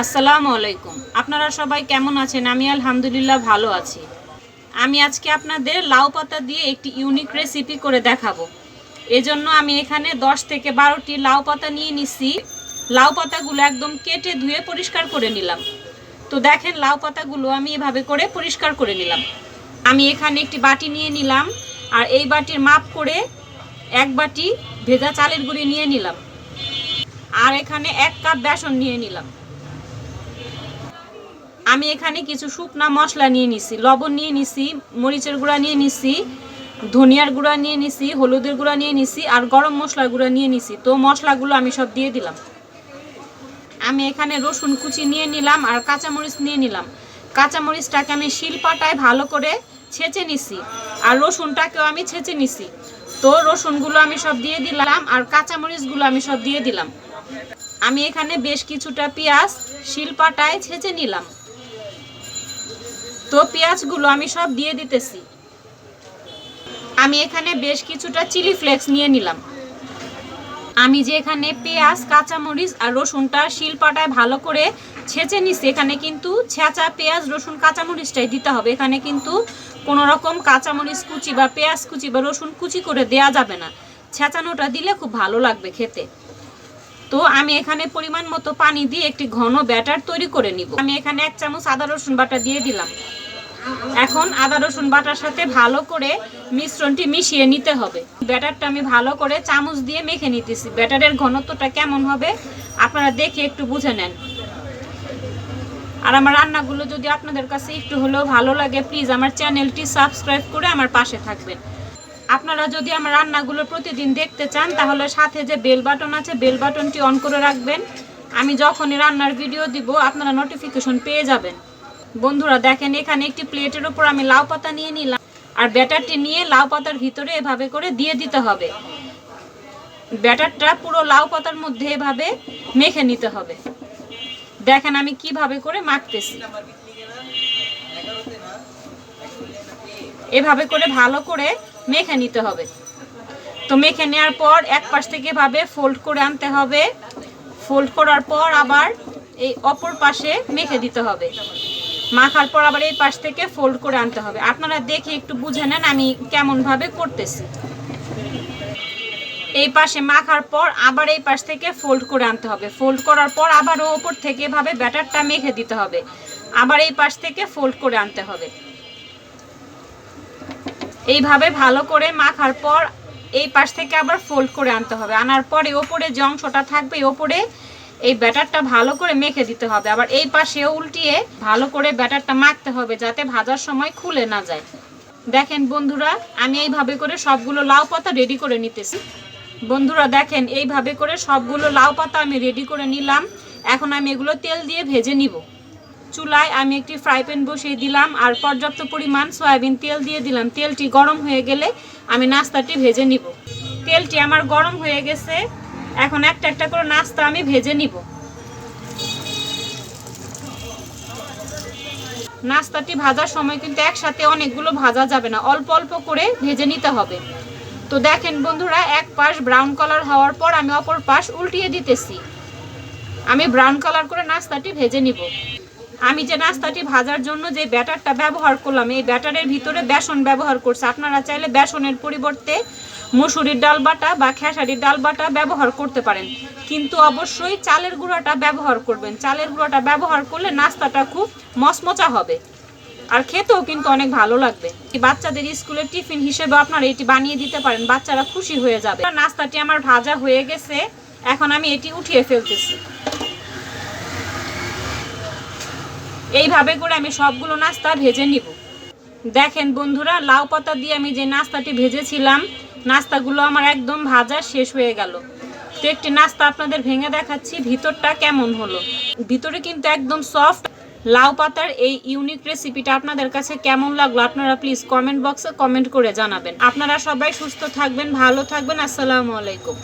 আসসালামু আলাইকুম। আপনারা সবাই কেমন আছেন? আমি আলহামদুলিল্লাহ ভালো আছি। আমি আজকে আপনাদের লাউ পাতা দিয়ে একটি ইউনিক রেসিপি করে দেখাবো। এজন্য আমি এখানে 10 থেকে বারোটি লাউ পাতা নিয়ে নিছি। লাউ পাতাগুলো একদম কেটে ধুয়ে পরিষ্কার করে নিলাম। তো দেখেন, লাউ পাতাগুলো আমি এভাবে করে পরিষ্কার করে নিলাম। আমি এখানে একটি বাটি নিয়ে নিলাম আর এই বাটির মাপ করে এক বাটি ভেজা চালের গুঁড়ি নিয়ে নিলাম। আর এখানে এক কাপ বেসন নিয়ে নিলাম। আমি এখানে কিছু শুকনা মশলা নিয়ে নিছি, লবণ নিয়ে নিছি, মরিচের গুঁড়া নিয়ে নিছি, ধনিয়ার গুঁড়া নিয়ে নিছি, হলুদের গুঁড়া নিয়ে নিছি আর গরম মশলার গুঁড়া নিয়ে নিছি। তো মশলাগুলো আমি সব দিয়ে দিলাম। আমি এখানে রসুন কুচি নিয়ে নিলাম আর কাঁচামরিচ নিয়ে নিলাম। কাঁচামরিচটাকে আমি শিলপাটায় ভালো করে ছেঁচে নিছি আর রসুনটাকেও আমি ছেঁচে নিছি। তো রসুনগুলো আমি সব দিয়ে দিলাম আর কাঁচামরিচগুলো আমি সব দিয়ে দিলাম। আমি এখানে বেশ কিছুটা পেঁয়াজ শিলপাটায় ছেঁচে নিলাম। তো পেঁয়াজগুলো আমি সব দিয়ে দিতেছি। আমি এখানে বেশ কিছুটা চিলি ফ্লেক্স নিয়ে নিলাম। আমি যে এখানে পেঁয়াজ, কাঁচামরিচ আর রসুনটা শিলপাটায় ভালো করে ছেঁচে নিছি, এখানে কিন্তু ছেঁচা পেঁয়াজ, রসুন, কাঁচামরিচটাই দিতে হবে। এখানে কিন্তু কোনো রকম কাঁচামরিচ কুচি বা পেঁয়াজ কুচি বা রসুন কুচি করে দেয়া যাবে না। ছেঁচানোটা দিলে খুব ভালো লাগবে খেতে। তো আমি এখানে পরিমাণ মতো পানি দিয়ে একটি ঘন ব্যাটার তৈরি করে নিব। আমি এখানে এক চামচ আদা, রসুন বাটা দিয়ে দিলাম। এখন আদা, রসুন বাটার সাথে ভালো করে মিশ্রণটি মিশিয়ে নিতে হবে। ব্যাটারটা আমি ভালো করে চামচ দিয়ে মেখে নিতেছি। ব্যাটারের ঘনত্বটা কেমন হবে আপনারা দেখে একটু বুঝে নেন। আর আমার রান্নাগুলো যদি আপনাদের কাছে একটু হলেও ভালো লাগে প্লিজ আমার চ্যানেলটি সাবস্ক্রাইব করে আমার পাশে থাকবেন। আপনারা যদি আমার রান্নাগুলো প্রতিদিন দেখতে চান, তাহলে সাথে যে বেল বাটন আছে, বেল বাটনটি অন করে রাখবেন। আমি যখনই রান্নার ভিডিও দিব, আপনারা নোটিফিকেশন পেয়ে যাবেন। বন্ধুরা, দেখেন এখানে একটি প্লেটের উপর আমি লাউ পাতা নিয়ে নিলাম। আর ব্যাটারটি নিয়ে লাউ পাতার ভিতরে এভাবে করে দিয়ে দিতে হবে। ব্যাটারটা পুরো লাউ পাতার মধ্যে এভাবে মেখে নিতে হবে। দেখেন আমি কীভাবে করে মাখতেছি। এভাবে করে ভালো করে মেখে নিতে হবে। তো মেখে নেওয়ার পর এক পাশ থেকে এভাবে ফোল্ড করে আনতে হবে। ফোল্ড করার পর আবার এই অপর পাশে মেখে দিতে হবে। মাখার পর আবার এই পাশ থেকে ফোল্ড করে আনতে হবে। আপনারা দেখে একটু বুঝে নেন আমি কেমনভাবে করতেছি। এই পাশে মাখার পর আবার এই পাশ থেকে ফোল্ড করে আনতে হবে। ফোল্ড করার পর আবারও ওপর থেকে এভাবে ব্যাটারটা মেখে দিতে হবে। আবার এই পাশ থেকে ফোল্ড করে আনতে হবে। এইভাবে ভালো করে মাখার পর এই পাশ থেকে আবার ফোল্ড করে আনতে হবে। আনার পরে ওপরে যে অংশটা থাকবে ওপরে এই ব্যাটারটা ভালো করে মেখে দিতে হবে। আবার এই পাশেও উল্টিয়ে ভালো করে ব্যাটারটা মাখতে হবে যাতে ভাজার সময় খুলে না যায়। দেখেন বন্ধুরা, আমি এইভাবে করে সবগুলো লাউ পাতা রেডি করে নিতেছি। বন্ধুরা, দেখেন এইভাবে করে সবগুলো লাউ পাতা আমি রেডি করে নিলাম। এখন আমি এগুলো তেল দিয়ে ভেজে নিব। চুলায় আমি একটি ফ্রাই প্যান বসিয়ে দিলাম আর পর্যাপ্ত পরিমাণ সয়াবিন তেল দিয়ে দিলাম। তেলটি গরম হয়ে গেলে আমি নাস্তাটি ভেজে নিব। তেলটি আমার গরম হয়ে গেছে। এখন একটা একটা করে নাস্তা আমি ভেজে নিব। নাস্তাটি ভাজার সময় কিন্তু একসাথে অনেকগুলো ভাজা যাবে না। অল্প অল্প করে ভেজে নিতে হবে। তো দেখেন বন্ধুরা, এক পাশ ব্রাউন কালার হওয়ার পর আমি অপর পাশ উল্টিয়ে দিতেছি। আমি ব্রাউন কালার করে নাস্তাটি ভেজে নিব। আমি যে নাস্তাটি ভাজার জন্য যে ব্যাটারটা ব্যবহার করলাম, এই ব্যাটারের ভিতরে বেসন ব্যবহার করছে। আপনারা চাইলে বেসনের পরিবর্তে মুসুরির ডাল বাটা বা খেসারির ডাল বাটা ব্যবহার করতে পারেন। কিন্তু অবশ্যই চালের গুঁড়াটা ব্যবহার করবেন। চালের গুঁড়াটা ব্যবহার করলে নাস্তাটা খুব মচমচা হবে। আর খেতেও কিন্তু অনেক ভালো লাগবে। বাচ্চাদের স্কুলের টিফিন হিসেবে আপনারা এটি বানিয়ে দিতে পারেন, বাচ্চারা খুশি হয়ে যাবে। নাস্তাটি আমার ভাজা হয়ে গেছে। এখন আমি এটি উঠিয়ে ফেলতেছি। এইভাবে করে আমি সবগুলো নাস্তা ভেজে নিব। দেখেন বন্ধুরা, লাউ পাতা দিয়ে আমি যে নাস্তাটি ভেজেছিলাম, নাস্তাগুলো আমার একদম ভাজা শেষ হয়ে গেল। তো একটি নাস্তা আপনাদের ভেঙে দেখাচ্ছি, ভিতরটা কেমন হলো। ভিতরে কিন্তু একদম সফট লাউ পাতার এই ইউনিক রেসিপিটা আপনাদের কাছে কেমন লাগল, আপনারা প্লিজ কমেন্ট বক্সে কমেন্ট করে জানাবেন। আপনারা সবাই সুস্থ থাকবেন, ভালো থাকবেন, আসসালামু আলাইকুম।